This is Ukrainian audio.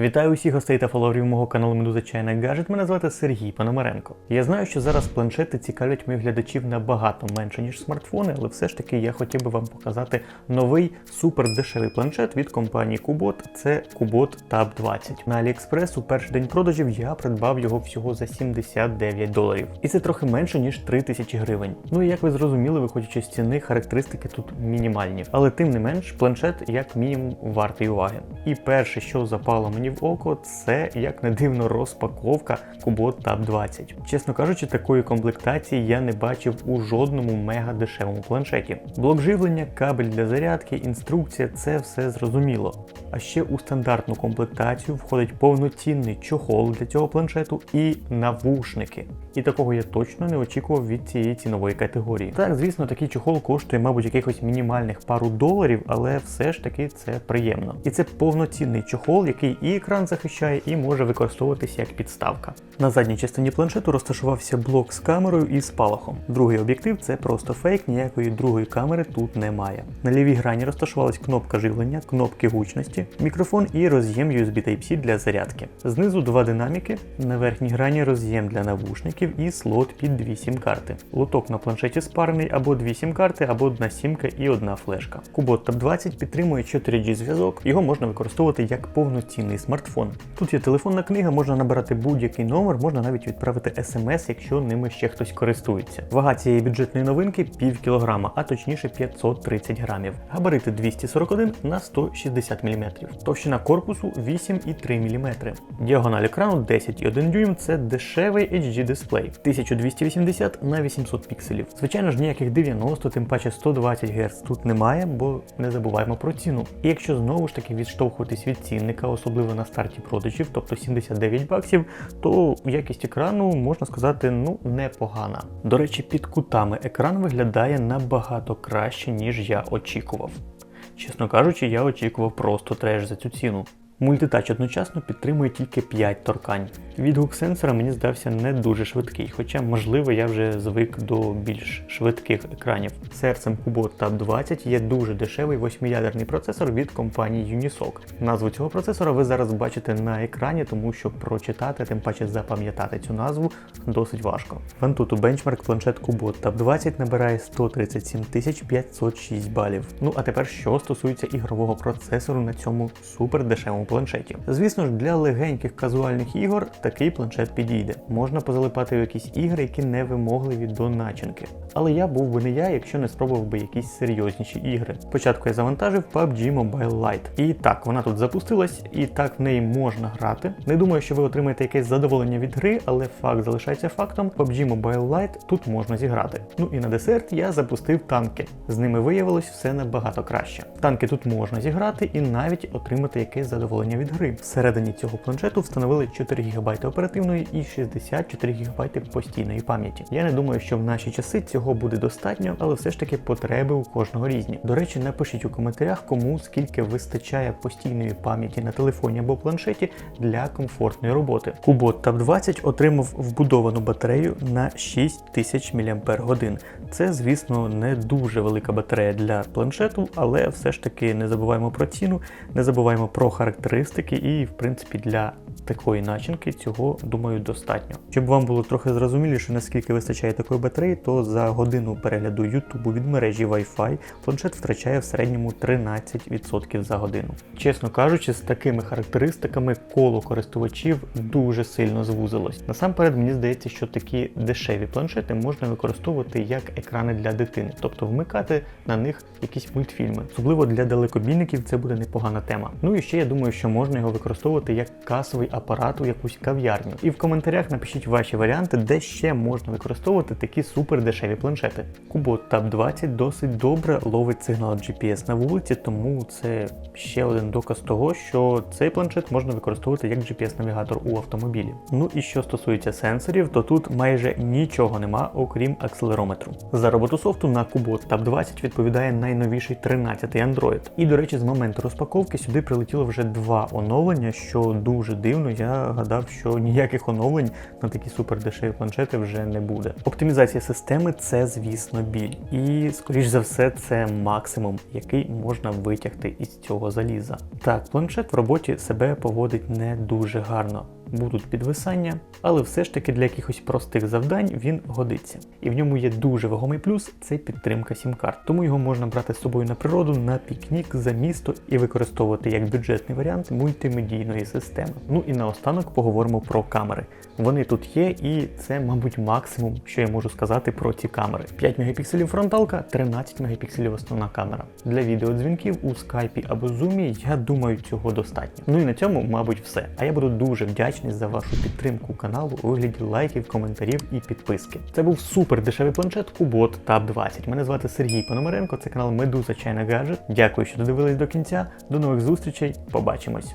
Вітаю усіх гостей та фоловерів мого каналу Медуза Чайна Гаджет. Мене звати Сергій Пономаренко. Я знаю, що зараз планшети цікавлять моїх глядачів набагато менше, ніж смартфони, але все ж таки я хотів би вам показати новий супердешевий планшет від компанії Kubot. Це Kubot Tab 20. На AliExpress у перший день продажів я придбав його всього за 79 доларів. І це трохи менше, ніж 3000 гривень. Ну і як ви зрозуміли, виходячи з ціни, характеристики тут мінімальні. Але тим не менш, планшет як мінімум вартий уваги. І перше, що запало мені в око, це як не дивно розпаковка Kubot Tab 20. Чесно кажучи, такої комплектації я не бачив у жодному мега дешевому планшеті. Блок живлення, кабель для зарядки, інструкція це все зрозуміло. А ще у стандартну комплектацію входить повноцінний чохол для цього планшету і навушники. І такого я точно не очікував від цієї цінової категорії. Так, звісно, такий чохол коштує, мабуть, якихось мінімальних пару доларів, але все ж таки це приємно. І це повноцінний чохол, який і екран захищає, і може використовуватися як підставка. На задній частині планшету розташувався блок з камерою і спалахом. Другий об'єктив це просто фейк, ніякої другої камери тут немає. На лівій грані розташувалась кнопка живлення, кнопки гучності, мікрофон і роз'єм USB Type-C для зарядки. Знизу два динаміки, на верхній грані роз'єм для навушників і слот під дві сім-карти. Лоток на планшеті спарений або дві сім-карти, або одна сімка і одна флешка. Kubot Tab 20 підтримує 4G зв'язок, його можна використовувати як повноцінний смартфон. Тут є телефонна книга, можна набирати будь-який номер, можна навіть відправити смс, якщо ними ще хтось користується. Вага цієї бюджетної новинки пів кілограма, а точніше 530 грамів. Габарити 241 на 160 мм. Товщина корпусу 8,3 мм. Діагональ екрану 10,1 дюйм це дешевий HD дисплей 1280 на 800 пікселів. Звичайно ж, ніяких 90, тим паче 120 Гц тут немає, бо не забуваємо про ціну. І якщо знову ж таки відштовхуватись від цінника, особливо на старті продажів, тобто 79 баксів, то якість екрану можна сказати ну непогана. До речі, під кутами екран виглядає набагато краще, ніж я очікував. Чесно кажучи, я очікував просто треш за цю ціну. Мультитач одночасно підтримує тільки 5 торкань. Відгук сенсора мені здався не дуже швидкий, хоча, можливо, я вже звик до більш швидких екранів. Серцем Kubot Tab 20 є дуже дешевий восьмиядерний процесор від компанії Unisoc. Назву цього процесора ви зараз бачите на екрані, тому що прочитати, тим паче запам'ятати цю назву досить важко. В Antutu Benchmark планшет Kubot Tab 20 набирає 137 506 балів. Ну а тепер що стосується ігрового процесору на цьому супер дешевому планшеті. Звісно ж, для легеньких казуальних ігор такий планшет підійде. Можна позалипати в якісь ігри, які не вимогливі до начинки. Але я був би не я, якщо не спробував би якісь серйозніші ігри. Спочатку я завантажив PUBG Mobile Lite. І так, вона тут запустилась, і так в неї можна грати. Не думаю, що ви отримаєте якесь задоволення від гри, але факт залишається фактом. PUBG Mobile Lite тут можна зіграти. Ну і на десерт я запустив танки. З ними виявилось все набагато краще. Танки тут можна зіграти і навіть отримати якесь задоволення від гри. Всередині цього планшету встановили 4 ГБ оперативної і 64 ГБ постійної пам'яті. Я не думаю, що в наші часи цього буде достатньо, але все ж таки потреби у кожного різні. До речі, напишіть у коментарях, кому скільки вистачає постійної пам'яті на телефоні або планшеті для комфортної роботи. Kubot Tab 20 отримав вбудовану батарею на 6000 мАч. Це, звісно, не дуже велика батарея для планшету, але все ж таки не забуваємо про ціну, не забуваємо про характеристики, і, в принципі, для такої начинки цього, думаю, достатньо. Щоб вам було трохи зрозуміліше, наскільки вистачає такої батареї, то за годину перегляду YouTube від мережі Wi-Fi планшет втрачає в середньому 13% за годину. Чесно кажучи, з такими характеристиками коло користувачів дуже сильно звузилось. Насамперед, мені здається, що такі дешеві планшети можна використовувати як екрани для дитини, тобто вмикати на них якісь мультфільми. Особливо для далекобійників це буде непогана тема. Ну і ще я думаю, що можна його використовувати як касовий апарат у якусь кав'ярню. І в коментарях напишіть ваші варіанти, де ще можна використовувати такі супер дешеві планшети. Kubot Tab 20 досить добре ловить сигнал GPS на вулиці, тому це ще один доказ того, що цей планшет можна використовувати як GPS-навігатор у автомобілі. Ну і що стосується сенсорів, то тут майже нічого нема, окрім акселерометру. За роботу софту на Kubot Tab 20 відповідає найновіший 13-й Android. І, до речі, з моменту розпаковки сюди прилетіло вже два оновлення, що дуже дивно. Дивно, я гадав, що ніяких оновлень на такі супердешеві планшети вже не буде. Оптимізація системи це, звісно, біль. І, скоріш за все, це максимум, який можна витягти із цього заліза. Так, планшет в роботі себе поводить не дуже гарно. Будуть підвисання, але все ж таки для якихось простих завдань він годиться. І в ньому є дуже вагомий плюс це підтримка сім-карт. Тому його можна брати з собою на природу, на пікнік, за місто і використовувати як бюджетний варіант мультимедійної системи. Ну і наостанок поговоримо про камери. Вони тут є, і це, мабуть, максимум, що я можу сказати про ці камери. 5 мегапікселів фронталка, 13 мегапікселів основна камера. Для відеодзвінків у скайпі або зумі, я думаю, цього достатньо. Ну і на цьому, мабуть, все. А я буду дуже вдячний за вашу підтримку каналу у вигляді лайків, коментарів і підписки. Це був супер дешевий планшет Кубот Tab 20. Мене звати Сергій Пономаренко, це канал Медуза Чайна Гаджет. Дякую, що додивились до кінця. До нових зустрічей. Побачимось.